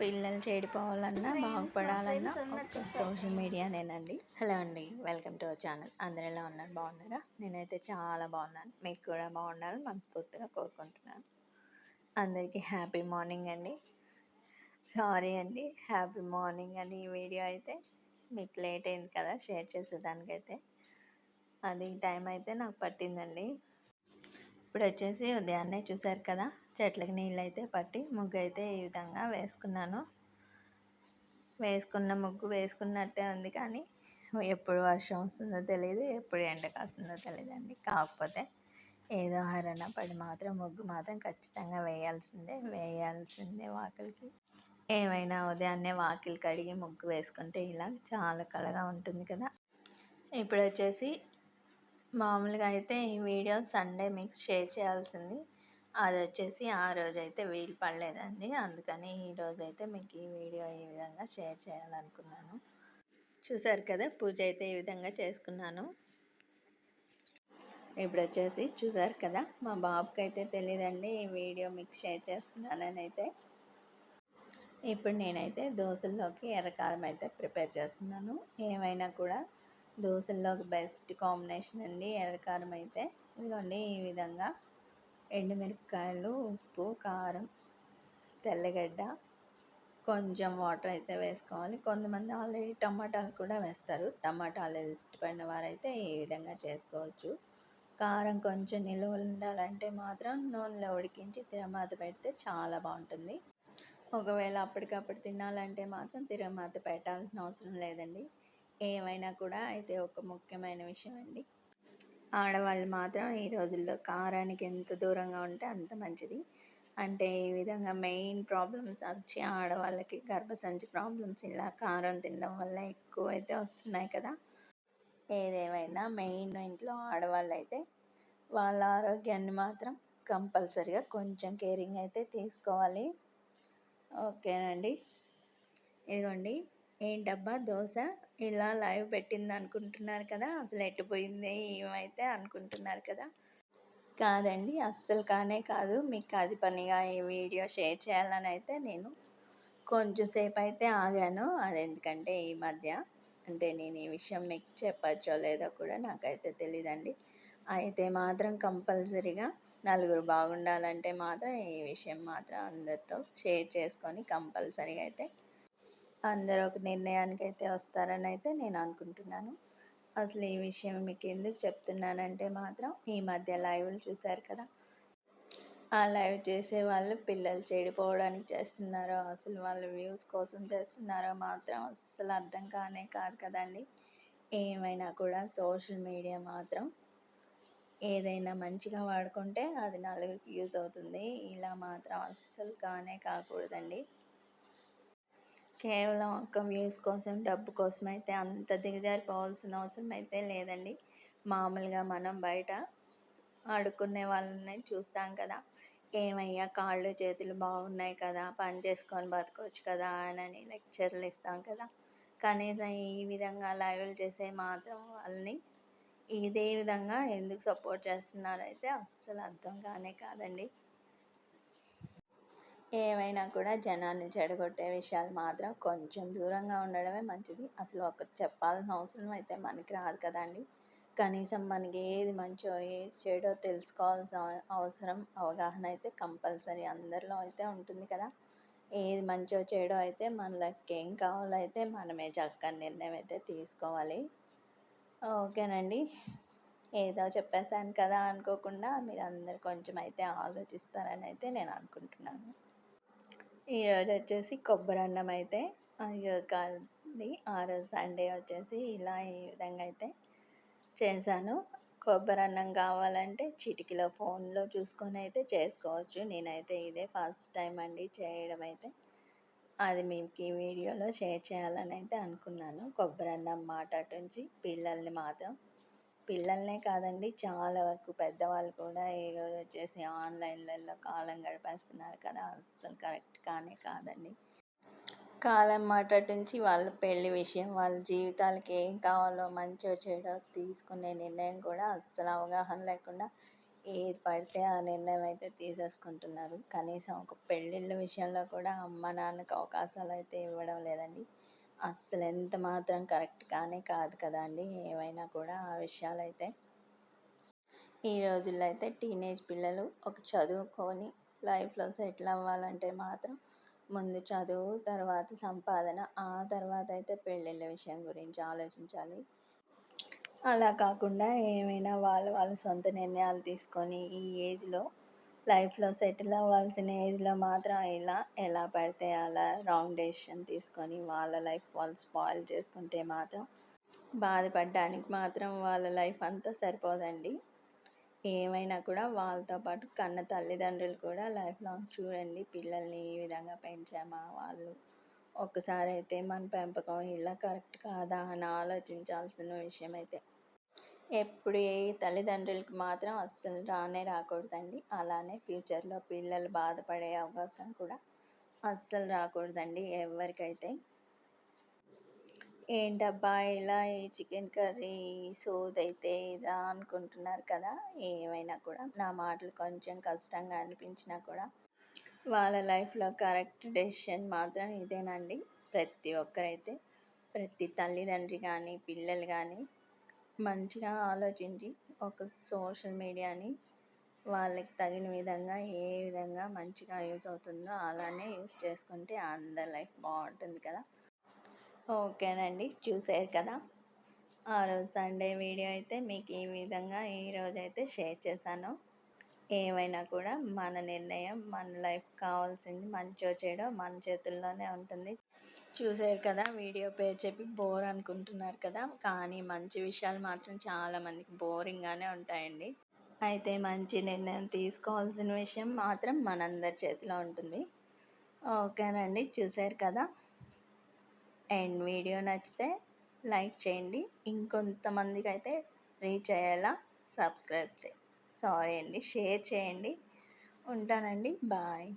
పిల్లలు చెడిపోవాలన్నా బాగుపడాలన్నా ఒక సోషల్ మీడియానేనండి హలో అండి వెల్కమ్ టు అవర్ ఛానల్ అందరు ఎలా ఉన్నారు? బాగున్నారా? నేనైతే చాలా బాగున్నాను. మీకు కూడా బాగుండాలని మనస్ఫూర్తిగా కోరుకుంటున్నాను. అందరికీ హ్యాపీ మార్నింగ్ అండి. సారీ అండి హ్యాపీ మార్నింగ్ అని ఈ వీడియో అయితే మీకు లేట్ అయింది కదా షేర్ చేసేదానికైతే. అది టైం అయితే నాకు పట్టిందండి. ఇప్పుడు వచ్చేసి ఉదయాన్నే చూసారు కదా చెట్లకి నీళ్ళు అయితే పట్టి ముగ్గు అయితే ఈ విధంగా వేసుకున్నాను. వేసుకున్న ముగ్గు వేసుకున్నట్టే ఉంది కానీ ఎప్పుడు వర్షం వస్తుందో తెలియదు ఎప్పుడు ఎండ కాస్తుందో తెలియదండి కాకపోతే ఏదో హరణ పడి మాత్రం ముగ్గు మాత్రం ఖచ్చితంగా వేయాల్సిందే వేయాల్సిందే వాకిలికి. ఏమైనా ఉదయాన్నే వాకిలి కడిగి ముగ్గు వేసుకుంటే ఇలా చాలా కళగా ఉంటుంది కదా. ఇప్పుడు వచ్చేసి మామూలుగా అయితే ఈ వీడియో సండే మీకు షేర్ చేయాల్సింది. అది వచ్చేసి ఆ రోజు అయితే వీలు పడలేదండి. అందుకని ఈరోజు అయితే మీకు ఈ వీడియో ఈ విధంగా షేర్ చేయాలనుకున్నాను. చూసారు కదా పూజ అయితే ఈ విధంగా చేసుకున్నాను. ఇప్పుడు వచ్చేసి చూసారు కదా మా బాబుకి అయితే తెలియదండి ఈ వీడియో మీకు షేర్ చేస్తున్నానని అయితే ఇప్పుడు నేనైతే దోశల్లోకి ఎర్రకారం అయితే ప్రిపేర్ చేస్తున్నాను. ఏమైనా కూడా దోశల్లోకి బెస్ట్ కాంబినేషన్ అండి ఎర్రకారం అయితే. ఇదిగోండి ఈ విధంగా ఎండుమిరపకాయలు ఉప్పు కారం తెల్లగడ్డ కొంచెం వాటర్ అయితే వేసుకోవాలి. కొంతమంది ఆల్రెడీ టమాటాలు కూడా వేస్తారు. టమాటాలు ఇష్టపడిన వారైతే ఈ విధంగా చేసుకోవచ్చు. కారం కొంచెం నిల్వ ఉండాలంటే మాత్రం నూనెలో ఉడికించి తిరమాత పెడితే చాలా బాగుంటుంది. ఒకవేళ అప్పటికప్పుడు తినాలంటే మాత్రం తిరమాత పెట్టాల్సిన అవసరం లేదండి. ఏమైనా కూడా అయితే ఒక ముఖ్యమైన విషయం అండి. ఆడవాళ్ళు మాత్రం ఈ రోజుల్లో కారానికి ఎంత దూరంగా ఉంటే అంత మంచిది. అంటే ఈ విధంగా మెయిన్ ప్రాబ్లమ్స్ వచ్చి ఆడవాళ్ళకి గర్భసంచి ప్రాబ్లమ్స్ ఇలా కారం తినడం వల్ల ఎక్కువ అయితే వస్తున్నాయి కదా. ఏదేమైనా మెయిన్ ఇంట్లో ఆడవాళ్ళు అయితే వాళ్ళ ఆరోగ్యాన్ని మాత్రం కంపల్సరిగా కొంచెం కేరింగ్ అయితే తీసుకోవాలి. ఓకేనండి. ఇదిగోండి. ఏంటబ్బా దోశ ఇలా లైవ్ పెట్టింది అనుకుంటున్నారు కదా అసలు ఎట్టిపోయింది ఏమైతే అనుకుంటున్నారు కదా. కాదండి అస్సలు కానే కాదు. మీకు అది పనిగా ఈ వీడియో షేర్ చేయాలని అయితే నేను కొంచెం సేపు అయితే ఆగాను. అది ఎందుకంటే ఈ మధ్య అంటే నేను ఈ విషయం మీకు చెప్పచ్చో లేదో కూడా నాకైతే తెలియదండి అయితే మాత్రం కంపల్సరీగా నలుగురు బాగుండాలంటే మాత్రం ఈ విషయం మాత్రం అందరితో షేర్ చేసుకొని కంపల్సరీగా అయితే అందరూ ఒక నిర్ణయానికి అయితే వస్తారని అయితే నేను అనుకుంటున్నాను. అసలు ఈ విషయం మీకు ఎందుకు చెప్తున్నానంటే మాత్రం ఈ మధ్య లైవ్లు చూశారు కదా? ఆ లైవ్ చేసే వాళ్ళు పిల్లలు చెడిపోవడానికి చేస్తున్నారో అసలు వాళ్ళు వ్యూస్ కోసం చేస్తున్నారో మాత్రం అస్సలు అర్థం కానే కాదు కదండి. ఏమైనా కూడా సోషల్ మీడియా మాత్రం ఏదైనా మంచిగా వాడుకుంటే అది నలుగురికి యూజ్ అవుతుంది. ఇలా మాత్రం అస్సలు కానే కాకూడదండి. కేవలం ఒక వ్యూస్ కోసం డబ్బు కోసం అయితే అంత దిగజారిపోవాల్సిన అవసరం అయితే లేదండి. మామూలుగా మనం బయట ఆడుకునే వాళ్ళని చూస్తాం కదా. ఏమయ్యా కాళ్ళు చేతులు బాగున్నాయి కదా పని చేసుకొని బతకొచ్చు కదా అని లెక్చర్లు ఇస్తాం కదా. కనీసం ఈ విధంగా లైవ్లు చేసే మాత్రం వాళ్ళని ఇదే విధంగా ఎందుకు సపోర్ట్ చేస్తున్నారైతే అస్సలు అర్థం కానే కాదండి. ఏమైనా కూడా జనాన్ని చెడగొట్టే విషయాలు మాత్రం కొంచెం దూరంగా ఉండడమే మంచిది. అసలు ఒకటి చెప్పాల్సిన అవసరం అయితే మనకి రాదు కదండి. కనీసం మనకి ఏది మంచో ఏది చెడో తెలుసుకోవాల్సిన అవసరం అవగాహన అయితే కంపల్సరీ అందరిలో అయితే ఉంటుంది కదా. ఏది మంచో చెడో అయితే మనకి ఏం కావాలో అయితే మనమే చక్కని నిర్ణయం అయితే తీసుకోవాలి. ఓకేనండి. ఏదో చెప్పేశాను కదా అనుకోకుండా మీరు అందరు కొంచెం అయితే ఆలోచిస్తారని అయితే నేను అనుకుంటున్నాను. ఈరోజు వచ్చేసి కొబ్బరి అన్నం అయితే ఈరోజు కాదు ఆ రోజు సండే వచ్చేసి ఇలా ఈ విధంగా అయితే చేశాను. కొబ్బరి అన్నం కావాలంటే చిటికలో ఫోన్లో చూసుకొని అయితే చేసుకోవచ్చు. నేనైతే ఇదే ఫస్ట్ టైం అండి చేయడం అయితే. అది మీకు ఈ వీడియోలో షేర్ చేయాలని అయితే అనుకున్నాను. కొబ్బరి అన్నం మాట నుంచి పిల్లల్ని మాత్రం పిల్లలనే కాదండి చాలా వరకు పెద్దవాళ్ళు కూడా ఈరోజు వచ్చేసి ఆన్లైన్లలో కాలం గడిపేస్తున్నారు కదా అస్సలు కరెక్ట్ కానే కాదండి. కాలం మాట్లాడించి వాళ్ళ పెళ్ళి విషయం వాళ్ళ జీవితాలకి ఏం కావాలో మంచో చెడో తీసుకునే నిర్ణయం కూడా అస్సలు అవగాహన లేకుండా ఏది పడితే ఆ నిర్ణయం అయితే తీసేసుకుంటున్నారు. కనీసం ఒక పెళ్ళిళ్ళ విషయంలో కూడా అమ్మ నాన్నకు అవకాశాలు అయితే ఇవ్వడం లేదండి. అస్సలు ఎంత మాత్రం కరెక్ట్ కానీ కాదు కదా అండి ఏమైనా కూడా ఆ విషయాలు అయితే ఈ రోజుల్లో అయితే టీనేజ్ పిల్లలు ఒక చదువుకొని లైఫ్లో సెటిల్ అవ్వాలంటే మాత్రం ముందు చదువు తర్వాత సంపాదన ఆ తర్వాత అయితే పెళ్ళిళ్ళ విషయం గురించి ఆలోచించాలి. అలా కాకుండా ఏమైనా వాళ్ళు వాళ్ళ సొంత నిర్ణయాలు తీసుకొని ఈ ఏజ్లో లైఫ్లో సెటిల్ అవ్వాల్సిన ఏజ్లో మాత్రం ఇలా ఎలా పడితే అలా రాంగ్ డెసిషన్ తీసుకొని వాళ్ళ లైఫ్ వాళ్ళు స్పాయిల్ చేసుకుంటే మాత్రం బాధపడడానికి మాత్రం వాళ్ళ లైఫ్ అంతా సరిపోదండి. ఏమైనా కూడా వాళ్ళతో పాటు కన్న తల్లిదండ్రులు కూడా లైఫ్ లాంగ్ చూడండి పిల్లల్ని ఈ విధంగా పెంచామా వాళ్ళు. ఒక్కసారి అయితే మన పెంపకం ఇలా కరెక్ట్ కాదా అని ఆలోచించాల్సిన విషయం అయితే ఎప్పుడు ఏ తల్లిదండ్రులకి మాత్రం అస్సలు రానే రాకూడదండి. అలానే ఫ్యూచర్లో పిల్లలు బాధపడే అవకాశం కూడా అస్సలు రాకూడదండి ఎవరికైతే ఏంటబ్బా ఇలా ఈ చికెన్ కర్రీ సోదైతే ఇదా అనుకుంటున్నారు కదా ఏమైనా కూడా నా మాటలు కొంచెం కష్టంగా అనిపించినా కూడా వాళ్ళ లైఫ్లో కరెక్ట్ డెసిషన్ మాత్రం ఇదేనండి. ప్రతి ఒక్కరైతే ప్రతి తల్లిదండ్రి కానీ పిల్లలు కానీ మంచిగా ఆలోచించి ఒక సోషల్ మీడియాని వాళ్ళకి తగిన విధంగా ఏ విధంగా మంచిగా యూస్ అవుతుందో అలానే యూజ్ చేసుకుంటే అందరి లైఫ్ బాగుంటుంది కదా. ఓకేనండి చూసారు కదా. ఆ రోజు సండే వీడియో అయితే మీకు ఈ విధంగా ఈరోజు అయితే షేర్ చేశాను. ఏమైనా కూడా మన నిర్ణయం మన లైఫ్ కావాల్సింది మంచో చెడో మన చేతుల్లోనే ఉంటుంది. చూసారు కదా వీడియో పేరు చెప్పి బోర్ అనుకుంటున్నారు కదా. కానీ మంచి విషయాలు మాత్రం చాలామందికి బోరింగ్గానే ఉంటాయండి. అయితే మంచి నిర్ణయం తీసుకోవాల్సిన విషయం మాత్రం మనందరి చేతిలో ఉంటుంది. ఓకేనండి చూసారు కదా? అండ్ వీడియో నచ్చితే లైక్ చేయండి. ఇంకొంతమందికి అయితే రీచ్ అయ్యేలా సబ్స్క్రైబ్ చేయండి సారీ అండి షేర్ చేయండి. ఉంటానండి బాయ్.